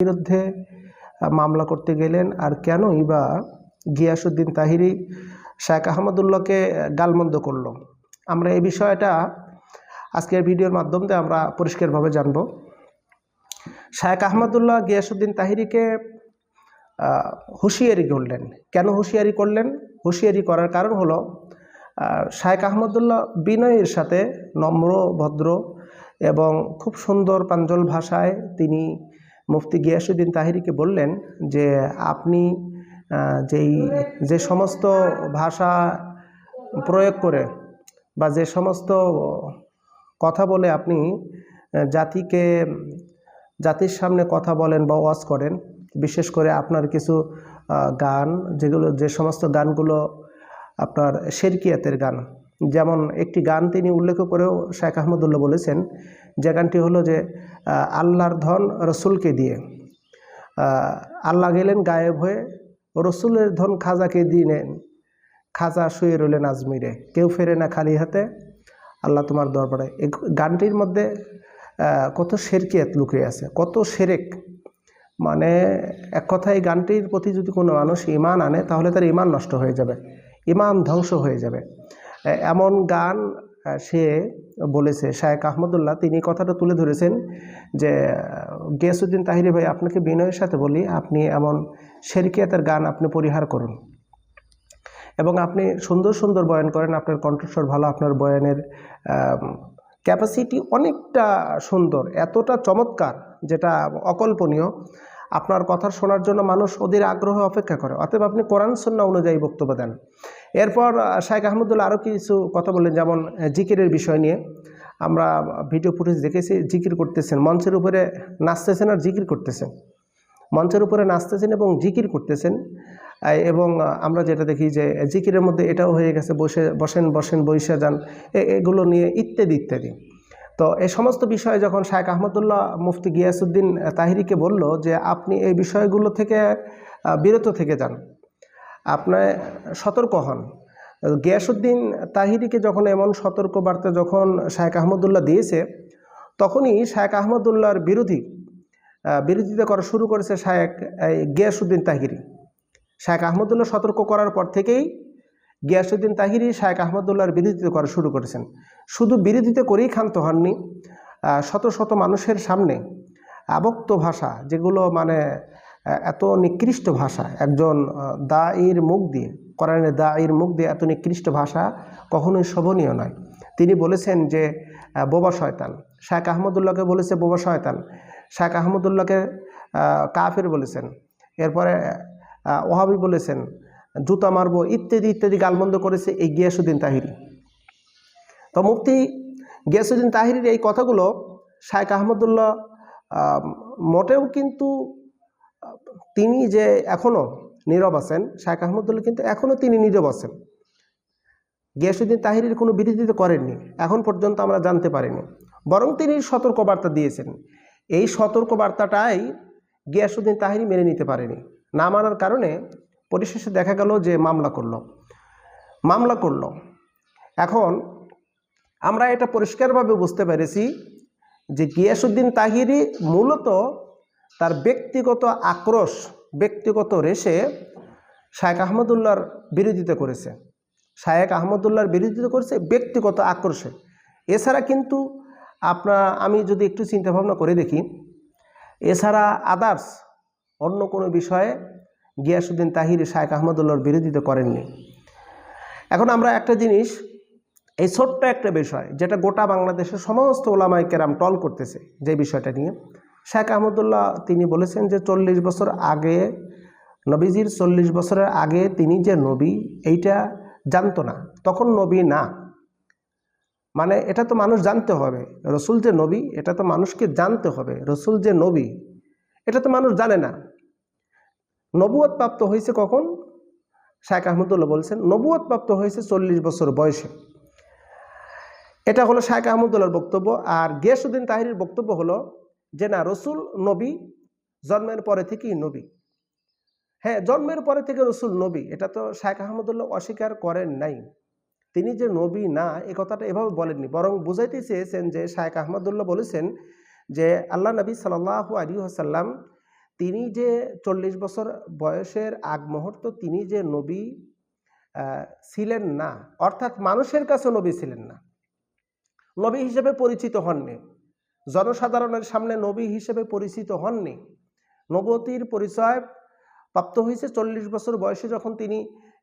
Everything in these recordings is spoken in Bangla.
বিরুদ্ধে মামলা করতে গেলেন আর কেনই বা গিয়াসুদ্দিন তাহিরি শেখ আহমদুল্লাহকে গালমন্দ করল। আমরা এই বিষয়টা আজকের ভিডিওর মাধ্যমে আমরা পরিষ্কারভাবে জানব। শেখ আহমদুল্লাহ গিয়াসুদ্দিন তাহিরিকে হুঁশিয়ারি করলেন। কেন হুঁশিয়ারি করলেন? হুঁশিয়ারি করার কারণ হলো শায়েখ আহমদুল্লাহ বিনয়ের সাথে নম্র, ভদ্র এবং খুব সুন্দর প্রাঞ্জল ভাষায় তিনি মুফতি গিয়াসুদ্দিন তাহিরিকে বললেন যে আপনি যেই, যে সমস্ত ভাষা প্রয়োগ করে বা যে সমস্ত কথা বলে আপনি জাতিকে, জাতির সামনে কথা বলেন বা ওয়াজ করেন, বিশেষ করে আপনার কিছু গান, যেগুলো, যে সমস্ত গানগুলো আপনার শেরকিয়াতের গান যেমন একটি গান তিনি উল্লেখ করেও শেখ আহমদুল্লাহ বলেছেন, যে গানটি হলো যে আল্লাহর ধন রসুলকে দিয়ে। আল্লাহ গেলেন গায়েব হয়ে, রসুলের ধন খাজাকে দিলেন খাজা শুয়ে রইলেন আজমিরে, কেউ ফেরে না খালি হাতে। আল্লাহ তোমার দরবারে এই গানটির মধ্যে কত শেরকিয়াত লুকিয়ে আছে, কত সেরেক। মানে এক কথায় এই গানটির প্রতি যদি কোনো মানুষ ইমান আনে, তাহলে তার ইমান নষ্ট হয়ে যাবে ইমান ধ্বংস হয়ে যাবে। এমন গান সে বলেছে শায়েক আহমদুল্লাহ, তিনি কথাটা তুলে ধরেছেন যে গিয়াসুদ্দিন তাহিরি ভাই, আপনাকে বিনয়ের সাথে বলি, আপনি এমন শেরকিয়াতের গান আপনি পরিহার করুন। এবং আপনি সুন্দর সুন্দর বয়ান করেন, আপনার কণ্ঠস্বর ভালো, আপনার বয়ানের ক্যাপাসিটি অনেকটা সুন্দর, এতটা চমৎকার, যেটা অকল্পনীয়। আপনার কথা শোনার জন্য মানুষ ওদের আগ্রহ অপেক্ষা করে। অতএব আপনি কোরআন সন্না অনুযায়ী বক্তব্য দেন। এরপর শাইখ আহমদুল্লাহ আরও কিছু কথা বললেন, যেমন জিকিরের বিষয় নিয়ে। আমরা ভিডিও ফুটেজ দেখেছি, জিকির করতেছেন, মঞ্চের উপরে নাচতেছেন আর জিকির করতেছেন। মঞ্চের উপরে নাচতেছেন এবং জিকির করতেছেন। এবং আমরা যেটা দেখি যে, জিকিরের মধ্যে এটাও হয়ে গেছে, বসে, বসেন বসেন বৈশা যান এগুলো নিয়ে ইত্যাদি ইত্যাদি। তো এই সমস্ত বিষয়ে যখন শায়েখ আহমদুল্লাহ মুফতি গিয়াসুদ্দিন তাহিরিকে বলল যে, আপনি এই বিষয়গুলো থেকে বিরত থেকে যান। আপনার সতর্ক হন। গিয়াসুদ্দিন তাহিরিকে যখন এমন সতর্ক বার্তা যখন শায়েখ আহমদুল্লাহ দিয়েছে, তখনই শায়েখ আহমদুল্লাহর বিরোধী বিরোধিতা করা শুরু করেছে শায়েক গিয়াসুদ্দিন তাহিরি। শায়েখ আহমদুল্লাহ সতর্ক করার পর থেকেই গিয়াসুদ্দিন তাহিরি শায়েখ আহমদুল্লাহর বিরোধিতা করা শুরু করেছেন। শুধু বিরোধিতা করেই ক্ষান্ত হননি শত শত মানুষের সামনে আবক্ত ভাষা যেগুলো মানে এত নিকৃষ্ট ভাষা একজন আহ, দায়ীর মুখ দিয়ে কোরআনের দায়ীর মুখ দিয়ে এত নিকৃষ্ট ভাষা কখনোই শোভনীয় নয়। তিনি বলেছেন যে বোবা শয়তান। শায়েখ আহমদুল্লাহকে বলেছে বোবা শয়তান। শায়েখ আহমদুল্লাহকে কাফের বলেছেন। এরপরে ওহাবি বলেছেন জুতা মারবো ইত্যাদি ইত্যাদি গালমন্দ করেছে এই গিয়াসুদ্দিন তাহিরি। তো মুফতি গিয়াসুদ্দিন তাহিরির এই কথাগুলো শায়েখ আহমদুল্লাহ মোটেও কিন্তু তিনি যে এখনও নীরব আছেন, শায়েখ আহমদুল্লাহ কিন্তু এখনও তিনি নীরব আছেন। গিয়াসুদ্দিন তাহিরির কোনো বিরোধিতা করেননি, এখন পর্যন্ত আমরা জানতে পারিনি। বরং তিনি সতর্কবার্তা দিয়েছেন। এই সতর্কবার্তাটাই গিয়াসুদ্দিন তাহিরি মেনে নিতে পারেনি। না মানার কারণে পরিশেষে দেখা গেল যে মামলা করল। মামলা করল। এখন আমরা এটা পরিষ্কারভাবে বুঝতে পেরেছি যে গিয়াসুদ্দিন তাহিরি মূলত তার ব্যক্তিগত আক্রোশ, ব্যক্তিগত রেশে শায়েখ আহমদুল্লাহর বিরোধিতা করেছে। শায়েক আহমদুল্লাহর বিরোধিতা করেছে ব্যক্তিগত আক্রোশে। এছাড়া কিন্তু আপনার আমি যদি একটু চিন্তা ভাবনা করে দেখি, এছাড়া আদার্স অন্য কোনো বিষয়ে গিয়াসুদ্দিন তাহিরি শায়েক আহমদুল্লাহর বিরোধিতা করেননি। এখন আমরা একটা জিনিস, এই ছোট্ট একটা বিষয়, যেটা গোটা বাংলাদেশের সমস্ত ওলামাই কেরাম টল করতেছে, যে বিষয়টা নিয়ে। শেখ আহমদুল্লাহ তিনি বলেছেন যে চল্লিশ বছর আগে, নবীজির চল্লিশ বছরের আগে তিনি যে নবী, এইটা জানতো না। তখন নবী না। মানে এটা তো মানুষ জানতে হবে। রসুল যে নবী, এটা তো মানুষকে জানতে হবে। রসুল যে নবী, এটা তো মানুষ জানে না। নবুয়ত প্রাপ্ত হয়েছে কখন? শায়েখ আহমদুল্লাহ বলছেন নবুয়ত প্রাপ্ত হয়েছে চল্লিশ বছর বয়সে। এটা হলো শায়েখ আহমদুল্লাহর বক্তব্য। আর গিয়াসুদ্দিন তাহিরির বক্তব্য হলো যে না, রসুল নবী, জন্মের পরে থেকেই নবী। হ্যাঁ জন্মের পরে থেকে রসুল নবী, এটা তো শায়েখ আহমদুল্লাহ অস্বীকার করেন নাই। তিনি যে নবী না, এ কথাটা এভাবে বলেননি, বরং বুঝাইতে চেয়েছেন যে শায়েখ আহমদুল্লাহ বলেছেন যে আল্লাহ নবী সাল্লাহ আলী আসাল্লাম তিনি যে চল্লিশ বছর বয়সের আগ মুহূর্ত তিনি যে নবী ছিলেন না, অর্থাৎ মানুষের কাছে নবী ছিলেন না। নবী হিসেবে পরিচিত হননি। জনসাধারণের সামনে নবী হিসেবে পরিচিত হননি। নবতির পরিচয় প্রাপ্ত হয়েছে চল্লিশ বছর বয়সে যখন তিনি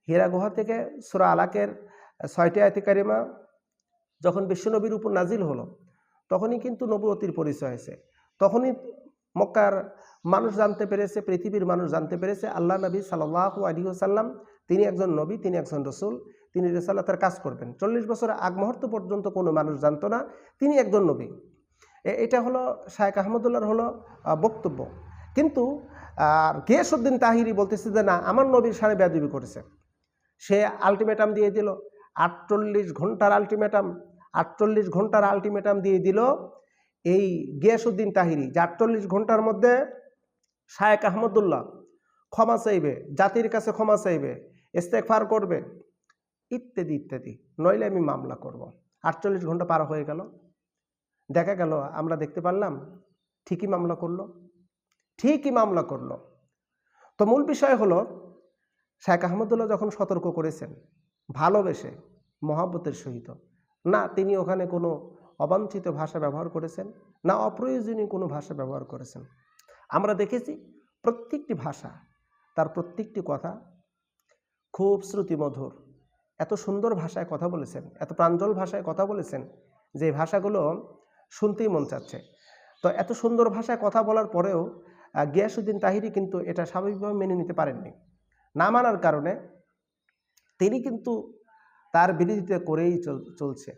হীরা গুহা থেকে সুরা আলাকের ছয়টি আয়তিকারিমা যখন বিশ্বনবীর উপর নাজিল হলো, তখনই কিন্তু নবতির পরিচয় হয়েছে। তখনই মক্কার মানুষ জানতে পেরেছে, পৃথিবীর মানুষ জানতে পেরেছে, আল্লাহ নবী সাল্লাহ আলী সাল্লাম তিনি একজন নবী, তিনি একজন রসুল, তিনি রেসাল্লাতার কাজ করবেন চল্লিশ বছরের আগ মুহূর্ত পর্যন্ত কোনো মানুষ জানতো না তিনি একজন নবী। এটা হলো শায়েখ আহমদুল্লাহর হলো বক্তব্য। কিন্তু আর গিয়াসুদ্দিন তাহিরি বলতেছে যে, না, আমার নবীর সাড়ে বেদবি করেছে। সে আলটিমেটাম দিয়ে দিল। আটচল্লিশ ঘণ্টার আলটিমেটাম আটচল্লিশ ঘণ্টার আলটিমেটাম দিয়ে দিল এই গিয়াসুদ্দিন তাহিরি, যে আটচল্লিশ ঘণ্টার মধ্যে শায়েক আহমদুল্লাহ ক্ষমা চাইবে, জাতির কাছে ক্ষমা চাইবে ইস্তেকফার করবে, ইত্যাদি ইত্যাদি। নইলে আমি মামলা করব। আটচল্লিশ ঘণ্টা পার হয়ে গেল। দেখা গেল, আমরা দেখতে পারলাম ঠিকই মামলা করল, ঠিকই মামলা করল। তো মূল বিষয় হলো, শেখ আহমদুল্লাহ যখন সতর্ক করেছেন, ভালোবেসে, মহাব্বতের সহিত, না তিনি ওখানে কোনো অবাঞ্ছিত ভাষা ব্যবহার করেছেন, না অপ্রয়োজনীয় কোনো ভাষা ব্যবহার করেছেন। আমরা দেখেছি প্রত্যেকটি ভাষা, তার প্রত্যেকটি কথা খুব শ্রুতিমধুর। এত সুন্দর ভাষায় কথা বলেছেন, এত প্রাঞ্জল ভাষায় কথা বলেছেন যে ভাষাগুলো শুনতেই মন চাচ্ছে। তো এত সুন্দর ভাষায় কথা বলার পরেও গিয়াসুদ্দিন তাহিরি কিন্তু এটা স্বাভাবিকভাবে মেনে নিতে পারেননি। না মানার কারণে তিনি কিন্তু তার বিরোধিতা করেই চল, চলছে।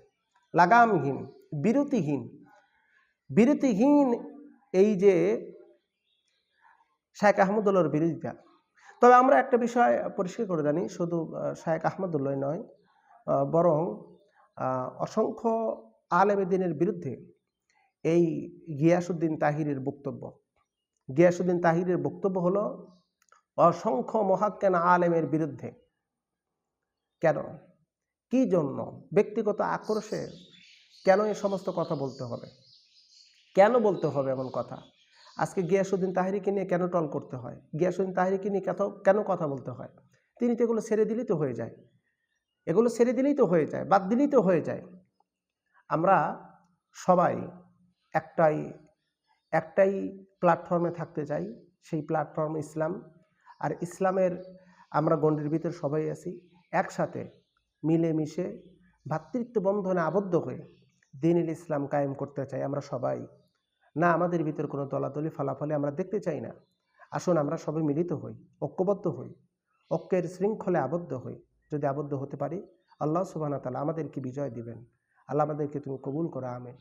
লাগামহীন, বিরতিহীন বিরতিহীন এই যে শায়েক আহমদুল্লাহর বিরোধিতা। তবে আমরা একটা বিষয় পরিষ্কার করে জানি, শুধু শায়েক আহমদুল্লাহ নয় বরং অসংখ্য আলেমেদিনের বিরুদ্ধে এই গিয়াসুদ্দিন তাহিরের বক্তব্য। গিয়াসুদ্দিন তাহিরের বক্তব্য হলো, অসংখ্য মহাক্কেন আলেমের বিরুদ্ধে। কেন? কি জন্য? ব্যক্তিগত আক্রোশে কেন এই সমস্ত কথা বলতে হবে? কেন বলতে হবে এমন কথা? আজকে গিয়াসুদ্দিন তাহিরিকে নিয়ে কেন টল করতে হয়? গিয়াসুদ্দিন তাহিরিকে নিয়ে কত কেন কথা বলতে হয়? তিনি তো এগুলো ছেড়ে দিলেই তো হয়ে যায়। এগুলো ছেড়ে দিলেই তো হয়ে যায়, বাদ দিলেই তো হয়ে যায়। আমরা সবাই একটাই একটাই প্ল্যাটফর্মে থাকতে চাই, সেই প্ল্যাটফর্ম ইসলাম। আর ইসলামের আমরা গণ্ডির ভিতর সবাই আছি, একসাথে মিলেমিশে ভ্রাতৃত্ব বন্ধনে আবদ্ধ হয়ে দিনুল ইসলাম কায়েম করতে চাই আমরা সবাই। না আমাদের ভিতর কোনো দলাদলি ফলাফলে আমরা দেখতে চাই না। আসুন আমরা সবাই মিলিত হই, ঐক্যবদ্ধ হই, ঐক্যের শৃঙ্খলে আবদ্ধ হই। যদি আবদ্ধ হতে পারি, আল্লাহ সুবাহ তালা আমাদেরকে বিজয় দিবেন। আল্লাহ আমাদেরকে তুমি কবুল করো, আমেন।